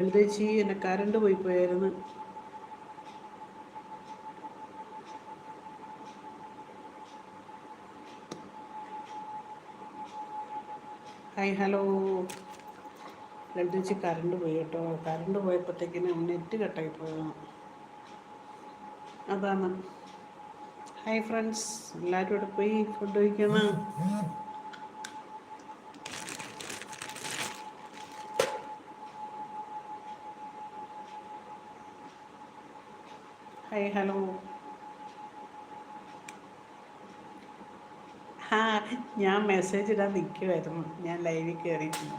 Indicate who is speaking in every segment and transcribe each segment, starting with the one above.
Speaker 1: എഴുതേച്ചി എന്നെ കരണ്ട് പോയി പോയായിരുന്നു. ഹായ് ഹലോ ലളിതേച്ചി കറണ്ട് പോയി കേട്ടോ. കറണ്ട് പോയപ്പോഴത്തേക്കിനും നെറ്റ് കട്ടായി പോയതാണ് അതാണ്. ഹായ് ഫ്രണ്ട്സ് എല്ലാവരും ഇവിടെ പോയി? ഫുഡ് കഴിക്കണം ഹായ് ഹലോ ആ ഞാൻ മെസ്സേജ് ഇടാൻ നിൽക്കുമായിരുന്നു ഞാൻ ലൈവിൽ കയറിയിട്ടുണ്ട്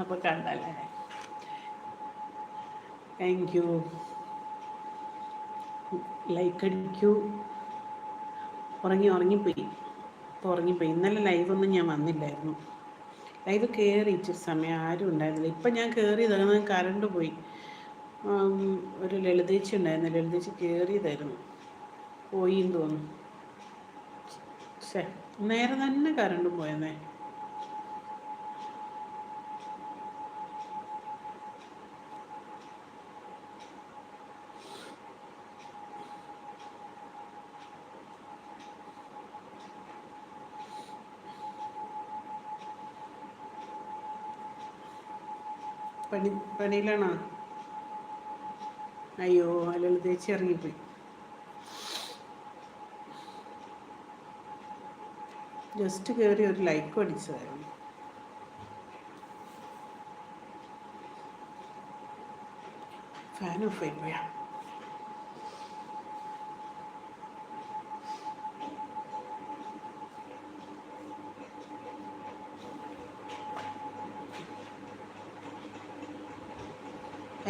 Speaker 1: അപ്പോൾ കണ്ടല്ലേ? താങ്ക് യു ലൈക്ക് അടിക്കൂ. ഉറങ്ങി ഉറങ്ങിപ്പോയി. ഇപ്പോൾ ഉറങ്ങിപ്പോയി. ഇന്നലെ ലൈവൊന്നും ഞാൻ വന്നില്ലായിരുന്നു. ലൈവ് കയറി ഇച്ചിരി സമയം ആരും ഉണ്ടായിരുന്നില്ല. ഇപ്പം ഞാൻ കയറിയതാണ് കറണ്ട് പോയി. ഒരു ലളിതേച്ചി ഉണ്ടായിരുന്നു ലളിതേച്ചി കയറിയതായിരുന്നു പോയി എന്ന് തോന്നുന്നു. ശേ നേരെ തന്നെ കറണ്ട് പോയെന്നേ. പണി പണിയിലാണോ? അയ്യോ അല്ലല്ലോ തേച്ച് ഇറങ്ങിപ്പോയി ജസ്റ്റ് കയറി ഒരു ലൈക്ക് അടിച്ചതായിരുന്നു. ഫാൻ ഓഫ് ആയി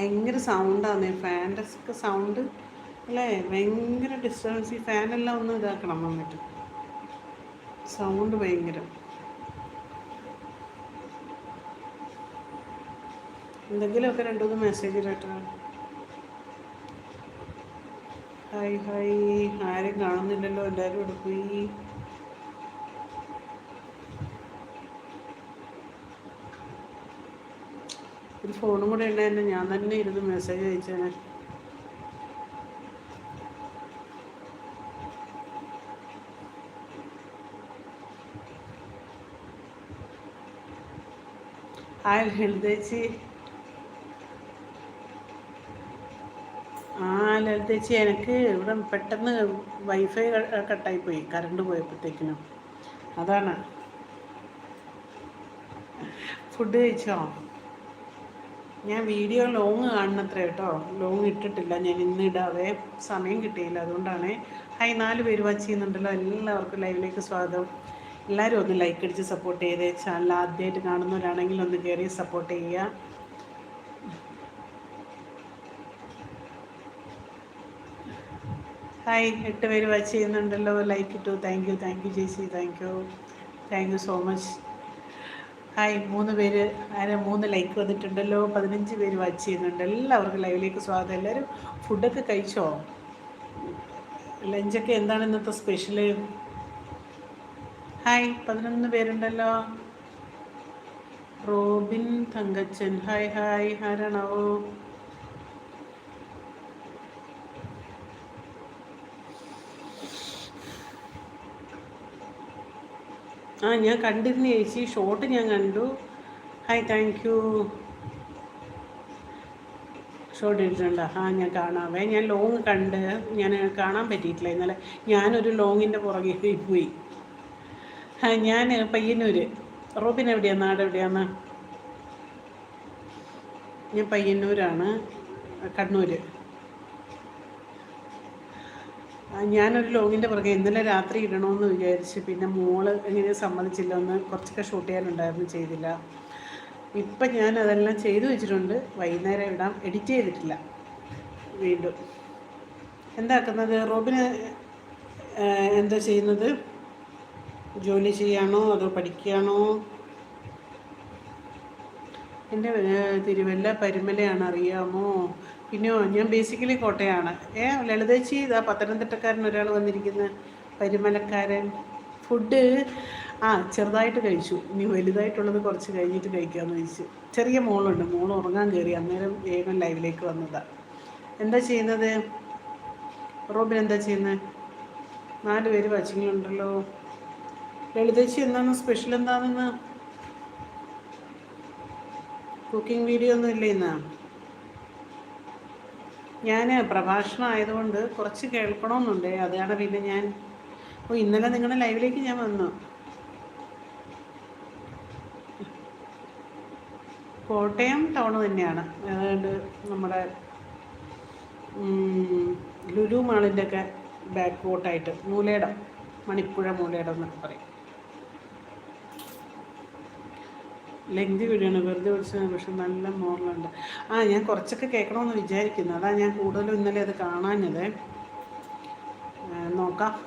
Speaker 1: ഭയങ്കര സൗണ്ടാണ് ഫാന്റെ സൗണ്ട് അല്ലേ? ഭയങ്കര ഡിസ്റ്റർബൻസ് ഈ ഫാനെല്ലാം ഒന്ന് ഇതാക്കണം വന്നിട്ട്. സൗണ്ട് ഭയങ്കര. എന്തെങ്കിലുമൊക്കെ രണ്ടു മൂന്ന് മെസ്സേജ് കേട്ടോ ഹായ് ഹായ് ആരും കാണുന്നില്ലല്ലോ. എല്ലാവരും ഇവിടെ ഒരു ഫോണും കൂടെ ഉണ്ടായിരുന്നു ഞാൻ തന്നെ ഇരുന്ന് മെസ്സേജ് അയച്ചേനെ ആ ലളിതേച്ചി ആ ലളിതേച്ചി എനിക്ക് ഇവിടെ പെട്ടെന്ന് വൈഫൈ കട്ടായി പോയി കറണ്ട് പോയപ്പോഴത്തേക്കിനും. അതാണ്. ഫുഡ് കഴിച്ചോ? ഞാൻ വീഡിയോ ലോങ് കാണണത്ര കേട്ടോ ലോങ് ഇട്ടിട്ടില്ല. ഞാൻ ഇന്ന് ഇടാവേ സമയം കിട്ടിയില്ല. അതുകൊണ്ടാണ് ഹൈ നാല് പേര് വാച്ച് ചെയ്യുന്നുണ്ടല്ലോ. എല്ലാവർക്കും ലൈവിലേക്ക് സ്വാഗതം. എല്ലാവരും ഒന്ന് ലൈക്ക് അടിച്ച് സപ്പോർട്ട് ചെയ്തേ. ചാനൽ ആദ്യമായിട്ട് കാണുന്നവരാണെങ്കിൽ ഒന്ന് കയറി സപ്പോർട്ട് ചെയ്യുക ഹായ് എട്ട് പേര് വാച്ച് ചെയ്യുന്നുണ്ടല്ലോ. ലൈക്ക് ഇട്ടു. താങ്ക് യു താങ്ക് യു ചേച്ചി. Thank you thank you so much hi മൂന്ന് പേര് അങ്ങനെ മൂന്ന് ലൈക്ക് വന്നിട്ടുണ്ടല്ലോ പതിനഞ്ച് പേര് വാച്ച് ചെയ്യുന്നുണ്ട്. എല്ലാവർക്കും ലൈവിലേക്ക് സ്വാഗതം. എല്ലാവരും ഫുഡൊക്കെ കഴിച്ചോ? ലഞ്ചൊക്കെ എന്താണ് ഇന്നത്തെ സ്പെഷ്യൽ ഹായ് പതിനൊന്ന് പേരുണ്ടല്ലോ. റോബിൻ തങ്കച്ചൻ ഹായ് ഹായ് ആരാണാവോ? ആ ഞാൻ കണ്ടിരുന്നു ചേച്ചി. ഷോട്ട് ഞാൻ കണ്ടു. ഹായ് താങ്ക് യു ഷോട്ട് ഇട്ടിട്ടുണ്ട് ആ ഞാൻ കാണാവേ. ഞാൻ ലോങ് കണ്ട്. ഞാൻ കാണാൻ പറ്റിയിട്ടില്ല. ഇന്നലെ ഞാനൊരു ലോങ്ങിന്റെ പുറകെ പോയി. ആ ഞാൻ പയ്യന്നൂര്. റോബിൻ എവിടെയാണ് നാട് എവിടെയാണ് ഞാൻ പയ്യന്നൂരാണ്. കണ്ണൂർ ഞാനൊരു ലോങ്ങിന്റെ പുറകെ ഇന്നലെ രാത്രി ഇടണമെന്ന് വിചാരിച്ച് പിന്നെ മോൾ എങ്ങനെ സമ്മതിച്ചില്ല ഒന്ന് കുറച്ചൊക്കെ ഷൂട്ട് ചെയ്യാനുണ്ടായിരുന്നു ചെയ്തില്ല. ഇപ്പം ഞാൻ അതെല്ലാം ചെയ്തു വെച്ചിട്ടുണ്ട്. വൈകുന്നേരം ഇടാം. എഡിറ്റ് ചെയ്തിട്ടില്ല. വീണ്ടും. എന്താക്കുന്നത്? റോബിന് എന്താ ചെയ്യുന്നത്? ജോലി ചെയ്യാണോ അതോ പഠിക്കുകയാണോ? എന്റെ തിരുവല്ല പരിമലയാണ് അറിയാമോ? പിന്നെയോ ഞാൻ ബേസിക്കലി കോട്ടയാണ്. ഏ ലളിതേച്ചി ഇതാ പത്തനംതിട്ടക്കാരൻ ഒരാൾ വന്നിരിക്കുന്ന. പരിമലക്കാരൻ. ഫുഡ് ആ ചെറുതായിട്ട് കഴിച്ചു. ഇനി വലുതായിട്ടുള്ളത് കുറച്ച് കഴിഞ്ഞിട്ട് കഴിക്കാമെന്ന് ചോദിച്ചു ചെറിയ മോളുണ്ട്. മോൾ ഉറങ്ങാൻ കയറി അന്നേരം വേഗം ലൈവിലേക്ക് വന്നതാണ് എന്താ ചെയ്യുന്നത്? റോബിൻ എന്താ ചെയ്യുന്നത് നാല് പേര് വാച്ചിങ്ങിലുണ്ടല്ലോ ലളിതേച്ചി എന്താണ് സ്പെഷ്യൽ എന്താണെന്ന് കുക്കിംഗ് വീഡിയോ ഒന്നും ഇല്ല ഇന്ന്. ഞാൻ പ്രഭാഷണം ആയതുകൊണ്ട് കുറച്ച് കേൾക്കണമെന്നുണ്ട് അതാണ് പിന്നെ ഞാൻ ഓ ഇന്നലെ നിങ്ങളുടെ ലൈവിലേക്ക് ഞാൻ വന്നു. കോട്ടയം ടൗൺ തന്നെയാണ്. അതുകൊണ്ട് നമ്മുടെ ലുലു മാളിന്റെ ഒക്കെ ബാക്ക് ബോട്ടായിട്ട് മൂലയിടം മണിപ്പുഴ മൂലയിടം എന്നൊക്കെ പറയും. ലെങ്തി വീഡിയോ ആണ് വെറുതെ വിളിച്ചാൽ പക്ഷെ നല്ല മോറലുണ്ട് ആ ഞാൻ കുറച്ചൊക്കെ കേൾക്കണമെന്ന് വിചാരിക്കുന്നു. അതാ ഞാൻ കൂടുതലും ഇന്നലെ അത് കാണാഞ്ഞത്. നോക്കാം.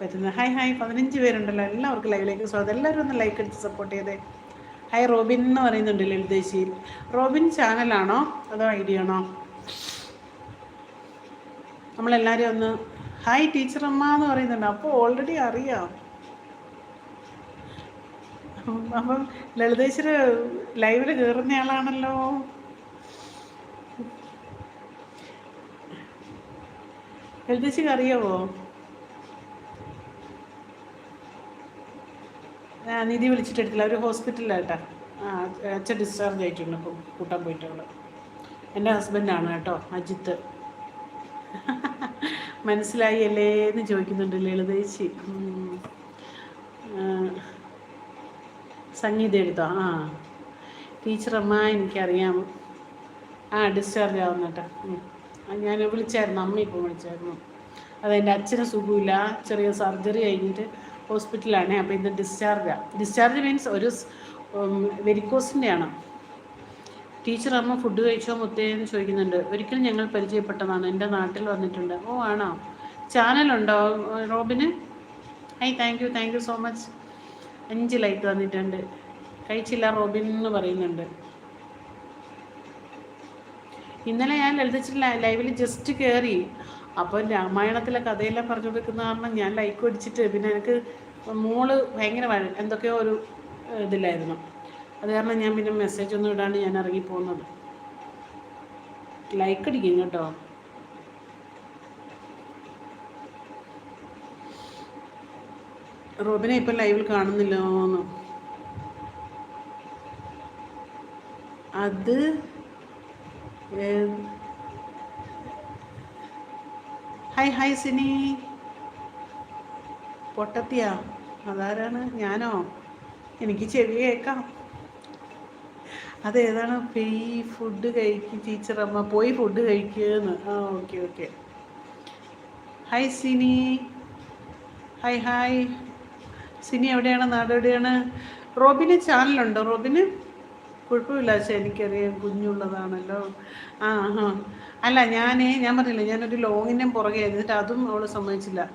Speaker 1: പറ്റുന്നത് ഹായ് ഹായ്. പതിനഞ്ച് പേരുണ്ടല്ലോ. എല്ലാവർക്കും ലൈവിലേക്ക് സ്വാഗതം. എല്ലാവരും ഒന്ന് ലൈക്ക് അടിച്ച് സപ്പോർട്ട് ചെയ്തേ. ഹായ് റോബിൻ എന്ന് പറയുന്നുണ്ട് ലളിതേശിയിൽ റോബിൻ ചാനലാണോ അതോ ഐഡിയ ആണോ? നമ്മളെല്ലാവരും ഒന്ന് ഹായ് ടീച്ചറമ്മ എന്ന് പറയുന്നുണ്ട്. അപ്പോൾ ഓൾറെഡി അറിയാം. അപ്പം ലളിതേശ്വര കയറുന്ന ആളാണല്ലോ ലളിതേശ്വരി അറിയാവോ ആ നിധി വിളിച്ചിട്ടെടുത്തില്ല ഒരു ഹോസ്പിറ്റലിലാട്ടാ ആ അച്ഛൻ ഡിസ്ചാർജ് ആയിട്ടുണ്ട്. ഇപ്പം കൂട്ടാൻ പോയിട്ടുള്ളത് എന്റെ ഹസ്ബൻഡാണ് കേട്ടോ അജിത്ത്. മനസ്സിലായി അല്ലേ എന്ന് ചോദിക്കുന്നുണ്ട് ലളിതേച്ചി സംഗീത എഴുതോ ആ. ടീച്ചറമ്മ എനിക്കറിയാം. ആ ഡിസ്ചാർജ് ആവുന്നട്ടാ ഞാൻ വിളിച്ചായിരുന്നു. അമ്മ ഇപ്പോൾ വിളിച്ചായിരുന്നു. അതെന്റെ അച്ഛന് സുഖമില്ല. ചെറിയ സർജറി കഴിഞ്ഞിട്ട് ഹോസ്പിറ്റലാണ് അപ്പോൾ ഇത് ഡിസ്ചാർജാണ് ഡിസ്ചാർജ് മീൻസ് ഒരു വെരിക്കോസിന്റെ ആണ്. ടീച്ചർ അമ്മ ഫുഡ് കഴിച്ചോ മുത്തേന്ന് ചോദിക്കുന്നുണ്ട്. ഒരിക്കലും ഞങ്ങൾ പരിചയപ്പെട്ടതാണ്. എന്റെ നാട്ടിൽ വന്നിട്ടുണ്ട്. ഓ ആണോ? ചാനലുണ്ടോ റോബിന്? I thank you thank you so much അഞ്ച് ലൈക്ക് വന്നിട്ടുണ്ട്. കഴിച്ചില്ല റോബിൻ എന്ന് പറയുന്നുണ്ട്. ഇന്നലെ ഞാൻ ലളിതച്ചിട്ട് ലൈവിൽ ജസ്റ്റ് കയറി അപ്പോൾ രാമായണത്തിലെ കഥയെല്ലാം പറഞ്ഞു കൊടുക്കുന്ന കാരണം ഞാൻ ലൈക്ക് ഓടിച്ചിട്ട് പിന്നെ എനിക്ക് മോൾ ഭയങ്കര എന്തൊക്കെയോ ഒരു ഇതില്ലായിരുന്നു അത് കാരണം ഞാൻ പിന്നെ മെസ്സേജ് ഒന്നും ഇടാണ്ട് ഞാൻ ഇറങ്ങി പോകുന്നത് ലൈക്ക് അടിക്കും കേട്ടോ. റോബിനെ ഇപ്പം ലൈവിൽ കാണുന്നില്ലോന്ന്. അത് ഹായ് ഹായ് സിനി. പൊട്ടത്തിയാ? അതാരാണ്? ഞാനോ? എനിക്ക് ചെവി കേൾക്കാം. അതേതാണ്? പോയി ഫുഡ് കഴിക്കും ടീച്ചർ അമ്മ. പോയി ഫുഡ് കഴിക്കുകയെന്ന് ആ okay okay hi Sini. Hi hi Sini എവിടെയാണ്? നാട് എവിടെയാണ്? റോബിന് ചാനലുണ്ടോ? റോബിന്? കുഴപ്പമില്ല പക്ഷെ എനിക്കറിയാം കുഞ്ഞുള്ളതാണല്ലോ. ആ ആ. അല്ല ഞാൻ ഞാൻ പറഞ്ഞില്ല ഞാനൊരു ലോങ്ങിന്റെ പുറകെ എന്നിട്ട് അതും അവൾ സമ്മതിച്ചില്ല.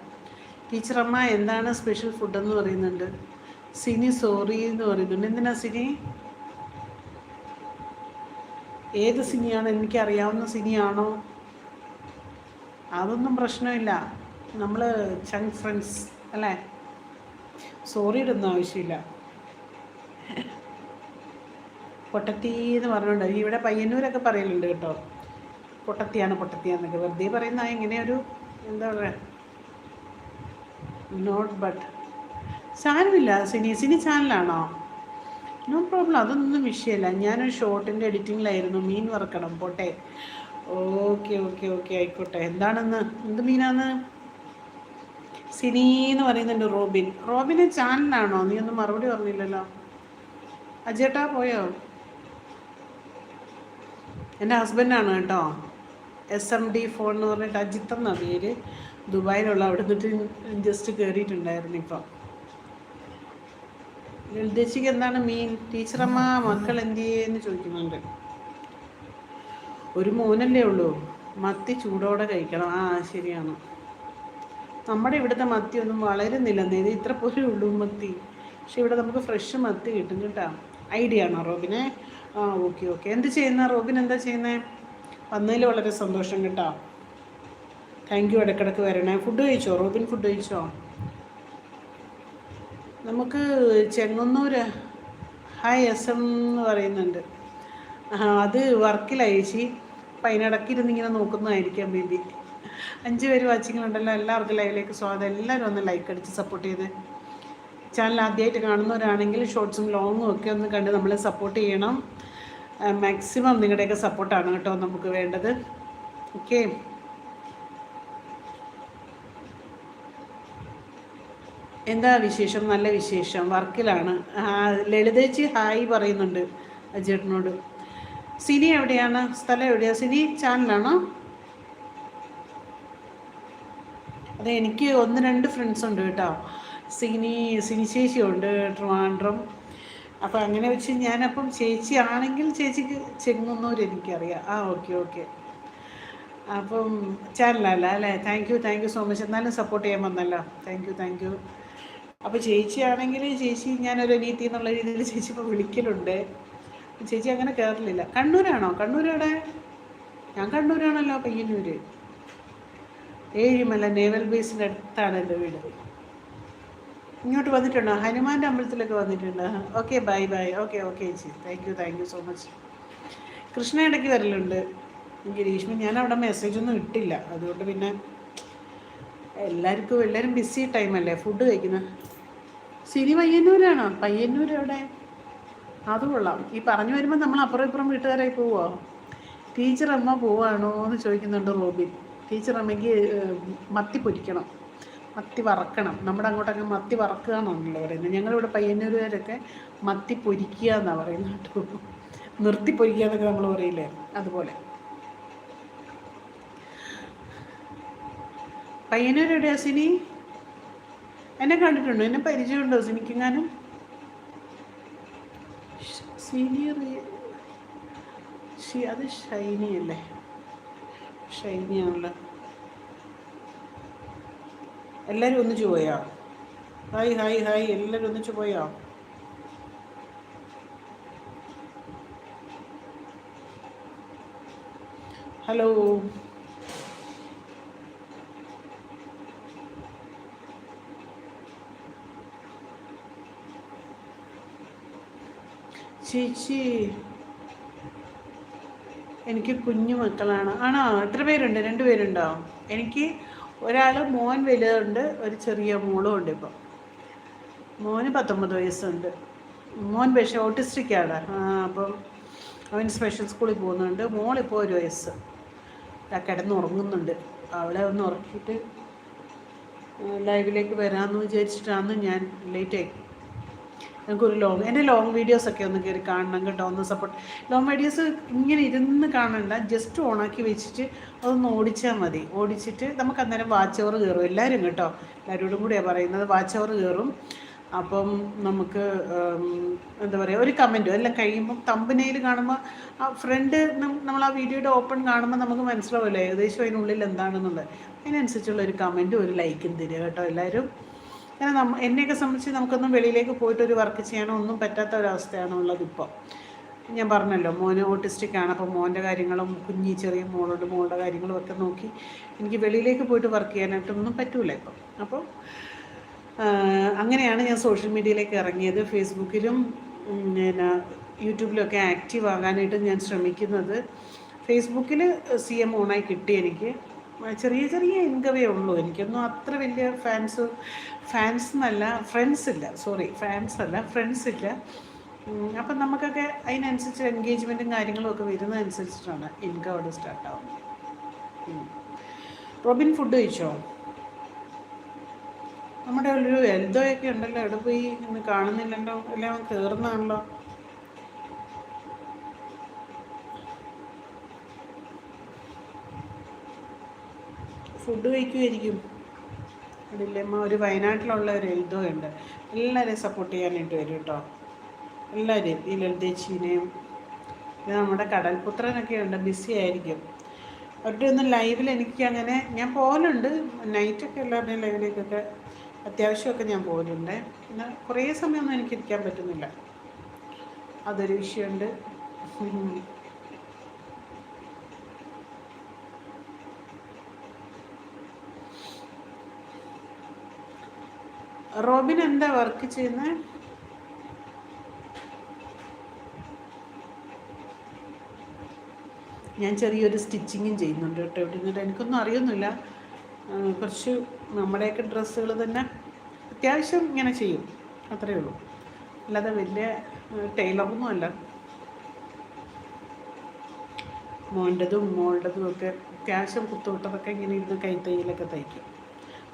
Speaker 1: ടീച്ചറമ്മ എന്താണ് സ്പെഷ്യൽ ഫുഡെന്ന് പറയുന്നുണ്ട്. സിനി സോറി എന്ന് പറയുന്നുണ്ട്. എന്തിനാ സിനി? ഏത് സിനിയാണ്? എനിക്കറിയാവുന്ന സിനിയാണോ? അതൊന്നും പ്രശ്നമില്ല. നമ്മൾ ചങ് ഫ്രണ്ട്സ് അല്ലേ? സോറി ഇടുന്ന ആവശ്യമില്ല. പൊട്ടത്തി എന്ന് പറഞ്ഞുകൊണ്ട് ഇവിടെ പയ്യന്നൂരൊക്കെ പറയലുണ്ട് കേട്ടോ. പൊട്ടത്തിയാണ് പൊട്ടത്തിയാന്നൊക്കെ വെറുതെ പറയുന്ന ഇങ്ങനെ ഒരു എന്താ പറയുക നോട്ട് ബട്ട് സാരമില്ല സിനി സിനി ചാനലാണോ നോ പ്രോബ്ലം അതൊന്നും വിഷയമല്ല ഞാനൊരു ഷോർട്ടിന്റെ എഡിറ്റിങ്ങിലായിരുന്നു മീൻ വറക്കണം പോട്ടെ. ഓക്കെ ഓക്കെ ഓക്കെ ആയിക്കോട്ടെ. എന്താണെന്ന് എന്ത് മീനാന്ന്? സിനി എന്ന് പറയുന്നുണ്ട് റോബിൻ. റോബിന് ചാനലാണോ? നീ ഒന്നും മറുപടി പറഞ്ഞില്ലല്ലോ. അജേട്ടാ പോയോ? എന്റെ ഹസ്ബൻഡാണ് കേട്ടോ. എസ് എം ഡി ഫോൺ എന്ന് പറഞ്ഞിട്ട് അജിത്ത് എന്നാ പേര്? ദുബായിലുള്ള അവിടെ നിന്നിട്ട് ജസ്റ്റ് കയറിയിട്ടുണ്ടായിരുന്നു ഇപ്പം. ലളിതേച്ചിക്ക് എന്താണ് മീൻ ടീച്ചറമ്മ മക്കൾ എന്ത് ചെയ്യുന്നു ചോദിക്കുന്നുണ്ട്. ഒരു മോനല്ലേ ഉള്ളൂ. മത്തി ചൂടോടെ കഴിക്കണം. ആ ശരിയാണ്. നമ്മുടെ ഇവിടുത്തെ മത്തി ഒന്നും വളരുന്നില്ല. ഇത് ഇത്ര പോലും ഉള്ളൂ മത്തി. പക്ഷെ ഇവിടെ നമുക്ക് ഫ്രഷ് മത്തി കിട്ടും കേട്ടോ. ഐഡിയ ആണോ റോബിനെ? ആ ഓക്കെ ഓക്കെ എന്ത് ചെയ്യുന്ന? റോബിൻ എന്താ ചെയ്യുന്നത് വന്നതിൽ വളരെ സന്തോഷം കേട്ടോ. താങ്ക് യു ഇടയ്ക്കിടയ്ക്ക് വരണേ. ഫുഡ് കഴിച്ചോ? റോബിൻ ഫുഡ് കഴിച്ചോ? നമുക്ക് ചെങ്ങന്നൂർ ഹായ് എസ് എം എന്ന് പറയുന്നുണ്ട്. അത് വർക്കിലായി ചേച്ചി. അപ്പം അതിനിടയ്ക്ക് ഇരുന്നിങ്ങനെ നോക്കുന്നതായിരിക്കാം ബേബി അഞ്ച് പേര് വാച്ചിങ്ങുണ്ടല്ലോ എല്ലാവർക്കും ലൈവിലേക്ക് സ്വാഗതം. എല്ലാവരും ഒന്ന് ലൈക്ക് അടിച്ച് സപ്പോർട്ട് ചെയ്ത്. ചാനൽ ആദ്യമായിട്ട് കാണുന്നവരാണെങ്കിൽ ഷോർട്സും ലോങ്ങും ഒക്കെ ഒന്ന് കണ്ട് നമ്മളെ സപ്പോർട്ട് ചെയ്യണം. മാക്സിമം നിങ്ങളുടെയൊക്കെ സപ്പോർട്ടാണ് കേട്ടോ നമുക്ക് വേണ്ടത്. ഓക്കെ എന്താ വിശേഷം? നല്ല വിശേഷം. വർക്കിലാണ്. ലളിതേച്ചി ഹായ് പറയുന്നുണ്ട് അജേട്ടനോട് സിനി എവിടെയാണ്? സ്ഥലം എവിടെയാണ് സിനി ചാനലാണോ അതെ എനിക്ക് ഒന്ന് രണ്ട് ഫ്രണ്ട്സ് ഉണ്ട് കേട്ടോ. സിനി സിനി ചേച്ചിയുണ്ട് ട്രിവാൻഡ്രം. അപ്പം അങ്ങനെ വെച്ച് ഞാനപ്പം ചേച്ചി ആണെങ്കിൽ ചേച്ചിക്ക് ചെങ്ങുന്നൂർ എനിക്കറിയാം. ആ ഓക്കെ ഓക്കെ അപ്പം ചാനലല്ല അല്ലേ? Thank you thank you so much എന്നാലും സപ്പോർട്ട് ചെയ്യാൻ വന്നല്ലോ. താങ്ക് യു താങ്ക് യു അപ്പോൾ ചേച്ചിയാണെങ്കിൽ ചേച്ചി ഞാനൊരു അനീതി എന്നുള്ള രീതിയിൽ ചേച്ചി ഇപ്പോൾ വിളിക്കലുണ്ട്. ചേച്ചി അങ്ങനെ കയറലില്ല കണ്ണൂരാണോ? കണ്ണൂരവിടെ ഞാൻ കണ്ണൂരാണല്ലോ പയ്യന്നൂര്. ഏഴിമല നേവൽ ബേസിന്റെ അടുത്താണ് എന്റെ വീട്. ഇങ്ങോട്ട് വന്നിട്ടുണ്ടോ? ഹനുമാന്റെ അമ്പലത്തിലൊക്കെ വന്നിട്ടുണ്ട്? Okay bye bye. Okay okay ചേച്ചി. Thank you thank you so much Krishna ഇടയ്ക്ക് വരലുണ്ട്. ഗിരീഷ്മി ഞാൻ അവിടെ മെസ്സേജ് ഒന്നും ഇട്ടില്ല. അതുകൊണ്ട് പിന്നെ എല്ലാവർക്കും എല്ലാവരും ബിസി ടൈമല്ലേ ഫുഡ് കഴിക്കുന്ന സിനി പയ്യന്നൂരാണോ? പയ്യന്നൂർ എവിടെ? അത് കൊള്ളാം. ഈ പറഞ്ഞു വരുമ്പോൾ നമ്മൾ അപ്പുറം ഇപ്പുറം വീട്ടുകാരായി പോവോ? ടീച്ചർ അമ്മ പോവാണോ എന്ന് ചോദിക്കുന്നുണ്ട് റോബിൻ. ടീച്ചർ അമ്മയ്ക്ക് മത്തി പൊരിക്കണം. മത്തി വറക്കണം. നമ്മുടെ അങ്ങോട്ടൊക്കെ മത്തി വറക്കുക എന്നാണല്ലോ പറയുന്നത്. ഞങ്ങളിവിടെ പയ്യന്നൂരുകാരൊക്കെ മത്തി പൊരിക്കുക എന്നാണ് പറയുന്നത് കേട്ടോ. നിർത്തി പൊരിക്കുക എന്നൊക്കെ നമ്മൾ പറയില്ലേ? അതുപോലെ. പയ്യന്നൂർ എവിടെയാ സിനി? എന്നെ കണ്ടിട്ടുണ്ടോ? എന്നെ പരിചയമുണ്ടോ സിനിക്കെങ്ങാനും? സീനിയർ അത് ഷൈനി അല്ലേ ഷൈനിയാണല്ലോ എല്ലാവരും ഒന്നിച്ചു പോയാ? ഹായ് ഹായ് ഹായ് എല്ലാവരും ഒന്നിച്ചു പോയാ? ഹലോ ചേച്ചി. എനിക്ക് കുഞ്ഞു മക്കളാണ്. ആണോ? എത്ര പേരുണ്ട്? രണ്ട് പേരുണ്ടോ? എനിക്ക് ഒരാൾ മോൻ വലുതുണ്ട് ഒരു ചെറിയ മോളും ഉണ്ട് ഇപ്പം. മോന് പത്തൊമ്പത് വയസ്സുണ്ട്. മോൻ പക്ഷേ ഓട്ടിസ്റ്റിക്കാണ്. അപ്പം അവൻ സ്പെഷ്യൽ സ്കൂളിൽ പോകുന്നുണ്ട്. മോളിപ്പോൾ ഒരു വയസ്സ്. കിടന്ന് ഉറങ്ങുന്നുണ്ട് അവളെ ഒന്ന് ഉറക്കിയിട്ട് ലൈവിലേക്ക് വരാമെന്ന് വിചാരിച്ചിട്ടാണ് ഞാൻ ലേറ്റായി ഒരു ലോങ് എന്റെ ലോങ് വീഡിയോസൊക്കെ ഒന്ന് കയറി കാണണം കേട്ടോ ഒന്ന് സപ്പോർട്ട് ലോങ് വീഡിയോസ് ഇങ്ങനെ ഇരുന്ന് കാണണ്ട ജസ്റ്റ് ഓണാക്കി വെച്ചിട്ട് അതൊന്ന് ഓടിച്ചാൽ മതി. ഓടിച്ചിട്ട് നമുക്ക് അന്നേരം വാച്ച് അവർ കയറും എല്ലാവരും കേട്ടോ എല്ലാവരോടും കൂടിയാണ് പറയുന്നത് വാച്ച് അവർ കയറും അപ്പം നമുക്ക് എന്താ പറയുക ഒരു കമന്റോ എല്ലാം കഴിയുമ്പം തമ്പനയിൽ കാണുമ്പോൾ ആ ഫ്രണ്ട് നമ്മൾ ആ വീഡിയോയുടെ ഓപ്പൺ കാണുമ്പോൾ നമുക്ക് മനസ്സിലാവില്ല ഏകദേശം അതിനുള്ളിൽ എന്താണെന്നുള്ളത്. അതിനനുസരിച്ചുള്ള ഒരു കമന്റും ഒരു ലൈക്കും തരിക കേട്ടോ എല്ലാവരും അങ്ങനെ നമ്മ എന്നെയൊക്കെ സംബന്ധിച്ച് നമുക്കൊന്നും വെളിയിലേക്ക് പോയിട്ട് ഒരു വർക്ക് ചെയ്യാനോ ഒന്നും പറ്റാത്ത ഒരവസ്ഥയാണ് ഉള്ളത് ഇപ്പോൾ ഞാൻ പറഞ്ഞല്ലോ മോന് ഓട്ടിസ്റ്റിക് ആണ് അപ്പോൾ മോന്റെ കാര്യങ്ങളും കുഞ്ഞി ചെറിയ മോളോട് മോളുടെ കാര്യങ്ങളും ഒക്കെ നോക്കി എനിക്ക് വെളിയിലേക്ക് പോയിട്ട് വർക്ക് ചെയ്യാനായിട്ടൊന്നും പറ്റൂല ഇപ്പം. അപ്പോൾ അങ്ങനെയാണ് ഞാൻ സോഷ്യൽ മീഡിയയിലേക്ക് ഇറങ്ങിയത്. ഫേസ്ബുക്കിലും പിന്നെ യൂട്യൂബിലൊക്കെ ആക്റ്റീവ് ആകാനായിട്ട് ഞാൻ ശ്രമിക്കുന്നത്. ഫേസ്ബുക്കിൽ സി എം ഓണായി കിട്ടി എനിക്ക്. ചെറിയ ചെറിയ ഇൻകവേ ഉള്ളൂ. എനിക്കൊന്നും അത്ര വലിയ ഫാൻസ് ഫാൻസ് എന്നല്ല ഫ്രണ്ട്സ് ഇല്ല. സോറി ഫാൻസ് അല്ല ഫ്രണ്ട്സ് ഇല്ല. അപ്പം നമുക്കൊക്കെ അതിനനുസരിച്ച് എൻഗേജ്മെന്റും കാര്യങ്ങളും ഒക്കെ വരുന്നതനുസരിച്ചിട്ടാണ് ഇൻകം അവിടെ സ്റ്റാർട്ടാവുന്നത് റോബിൻ ഫുഡ് കഴിച്ചോ? നമ്മുടെ ഒരു എൽദോയൊക്കെ ഉണ്ടല്ലോ. എവിടെ പോയി? ഇന്ന് കാണുന്നില്ലല്ലോ. എല്ലാം കയറുന്നതാണല്ലോ ഫുഡ് കഴിക്കുമായിരിക്കും അതില്ലമ്മ ഒരു വയനാട്ടിലുള്ള ഒരു എഴുതുകയുണ്ട് എല്ലാവരെയും സപ്പോർട്ട് ചെയ്യാനായിട്ട് വരും കേട്ടോ എല്ലാവരെയും ഈ ലളിതേച്ചീനെയും പിന്നെ നമ്മുടെ കടൽപുത്രനൊക്കെ ഉണ്ട് ബിസി ആയിരിക്കും. അവരുടെ ഒന്നും ലൈവിൽ എനിക്ക് അങ്ങനെ ഞാൻ പോകലുണ്ട് നൈറ്റൊക്കെ എല്ലാവരുടെയും ലൈവിലേക്കൊക്കെ അത്യാവശ്യമൊക്കെ ഞാൻ പോകലുണ്ട് പിന്നെ കുറേ സമയമൊന്നും എനിക്ക് ഇരിക്കാൻ പറ്റുന്നില്ല. അതൊരു വിഷയമുണ്ട്. റോബിൻ എന്താ വർക്ക് ചെയ്യുന്നത് ഞാൻ ചെറിയൊരു സ്റ്റിച്ചിങ്ങും ചെയ്യുന്നുണ്ട് കേട്ടോ ഇവിടെ നിന്നിട്ട് എനിക്കൊന്നും അറിയൊന്നുമില്ല. കുറച്ച് നമ്മുടെയൊക്കെ ഡ്രസ്സുകൾ തന്നെ അത്യാവശ്യം ഇങ്ങനെ ചെയ്യും. അത്രയേ ഉള്ളൂ. അല്ലാതെ വലിയ ടൈലറൊന്നും അല്ല. മോന്റെതും മോളുടേതും ഒക്കെ അത്യാവശ്യം കുത്തുവിട്ടതൊക്കെ ഇങ്ങനെ ഇരുന്ന് കൈത്തയ്യലൊക്കെ തയ്ക്കും.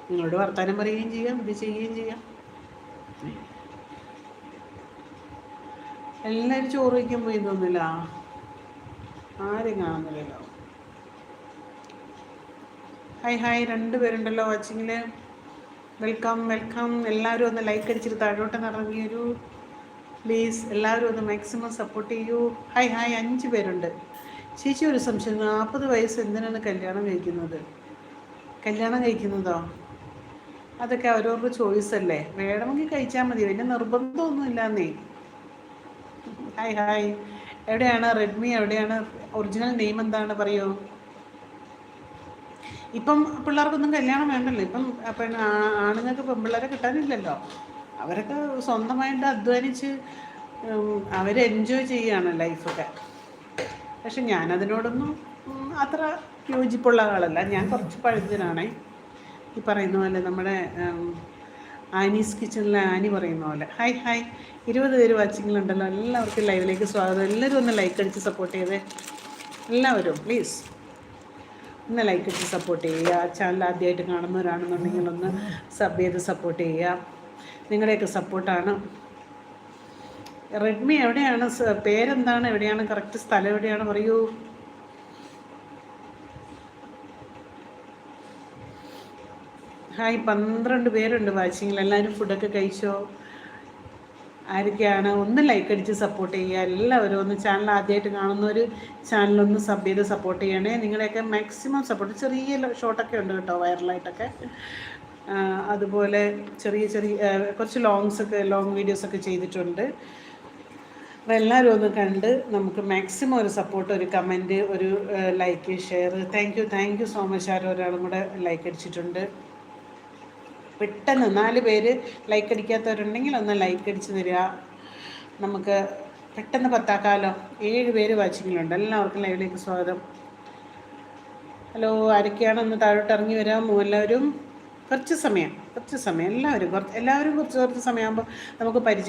Speaker 1: നിങ്ങളോട് വർത്തമാനം പറയുകയും ചെയ്യാം ഇത് ചെയ്യുകയും ചെയ്യാം. എല്ലാവരും ചോറ് വയ്ക്കാൻ പോയി തോന്നില്ല ആരും കാണുന്നില്ലല്ലോ. ഹായ് ഹായ് രണ്ട് പേരുണ്ടല്ലോ വാച്ചിങ്ങിൽ വെൽക്കം വെൽക്കം എല്ലാവരും ഒന്ന് ലൈക്ക് അടിച്ചിട്ട് താഴോട്ട് ഇറങ്ങി ഒരു പ്ലീസ് എല്ലാവരും ഒന്ന് മാക്സിമം സപ്പോർട്ട് ചെയ്യൂ. ഹായ് ഹായ് അഞ്ച് പേരുണ്ട്. ചേച്ചി ഒരു സംശയം. നാൽപ്പത് വയസ്സ് എന്തിനാണ് കല്യാണം കഴിക്കുന്നത്? കല്യാണം കഴിക്കുന്നതോ? അതൊക്കെ അവരവരുടെ ചോയ്സ് അല്ലേ? വേണമെങ്കിൽ കഴിച്ചാൽ മതി. വലിയ നിർബന്ധമൊന്നും ഇല്ലാന്നേ ഹായ് ഹായ് എവിടെയാണ്? റെഡ്മി എവിടെയാണ്? ഒറിജിനൽ നെയിം എന്താണ്? പറയൂ? ഇപ്പം പിള്ളേർക്കൊന്നും കല്യാണം വേണ്ടല്ലോ. ഇപ്പം പെൺ ആണുങ്ങൾക്ക് പെൺപിള്ളേരെ കിട്ടാനില്ലല്ലോ. അവരൊക്കെ സ്വന്തമായിട്ട് അധ്വാനിച്ച് അവരെ എൻജോയ് ചെയ്യുകയാണ് ലൈഫൊക്കെ പക്ഷെ ഞാനതിനോടൊന്നും അത്ര യോജിപ്പുള്ള ആളല്ല. ഞാൻ കുറച്ച് പഴഞ്ചനാണേ. ഈ പറയുന്ന പോലെ നമ്മുടെ ആനീസ് കിച്ചണിലെ ആനി പറയുന്ന പോലെ. Hi hi. ഇരുപത് പേര് വാച്ചിങ്ങിലുണ്ടല്ലോ. എല്ലാവർക്കും ലൈവിലേക്ക് സ്വാഗതം. എല്ലാവരും ഒന്ന് ലൈക്ക് അടിച്ച് സപ്പോർട്ട് ചെയ്തേ. എല്ലാവരും പ്ലീസ് ഒന്ന് ലൈക്ക് അടിച്ച് സപ്പോർട്ട് ചെയ്യുക. ചാനൽ ആദ്യമായിട്ട് കാണുന്നവരാണെന്നുണ്ടെങ്കിൽ ഒന്ന് സബ് ചെയ്ത് സപ്പോർട്ട് ചെയ്യുക. നിങ്ങളുടെയൊക്കെ സപ്പോർട്ടാണ് റെഡ്മി എവിടെയാണ്? പേരെന്താണ്? എവിടെയാണ്? കറക്റ്റ് സ്ഥലം എവിടെയാണ്? പറയൂ. ഹായ് പന്ത്രണ്ട് പേരുണ്ട് വാച്ചിങ്ങിൽ. എല്ലാവരും ഫുഡൊക്കെ കഴിച്ചോ? ആരൊക്കെയാണ്? ഒന്ന് ലൈക്ക് അടിച്ച് സപ്പോർട്ട് ചെയ്യുക. എല്ലാവരും ഒന്ന് ചാനൽ ആദ്യമായിട്ട് കാണുന്നവർ ചാനലൊന്ന് സബ് ചെയ്ത് സപ്പോർട്ട് ചെയ്യണേ. നിങ്ങളെയൊക്കെ മാക്സിമം സപ്പോർട്ട് ചെറിയ ഷോട്ടൊക്കെ ഉണ്ട് കേട്ടോ വൈറലായിട്ടൊക്കെ അതുപോലെ ചെറിയ ചെറിയ കുറച്ച് ലോങ്സ് ഒക്കെ ലോങ് വീഡിയോസ് ഒക്കെ ചെയ്തിട്ടുണ്ട്. അപ്പോൾ എല്ലാവരും ഒന്ന് കണ്ട് നമുക്ക് മാക്സിമം ഒരു സപ്പോർട്ട് ഒരു കമന്റ് ഒരു like share thank you thank you so much ആരോ ഒരാളും കൂടെ ലൈക്ക് അടിച്ചിട്ടുണ്ട്. പെട്ടെന്ന് നാല് പേര് ലൈക്ക് അടിക്കാത്തവരുണ്ടെങ്കിൽ ഒന്ന് ലൈക്ക് അടിച്ച് തരിക. നമുക്ക് പെട്ടെന്ന് പത്താക്കാലോ ഏഴ് പേര് വാച്ചിങ്ങിലുണ്ട്. എല്ലാവർക്കും ലൈവിലേക്ക് സ്വാഗതം. ഹലോ ആരൊക്കെയാണ്? ഒന്ന് താഴോട്ട് ഇറങ്ങി വരാം എല്ലാവരും കുറച്ച് സമയം കുറച്ച് സമയം. എല്ലാവരും കുറച്ച് എല്ലാവരും കുറച്ച് കുറച്ച് സമയമാകുമ്പോൾ നമുക്ക് പരിചയം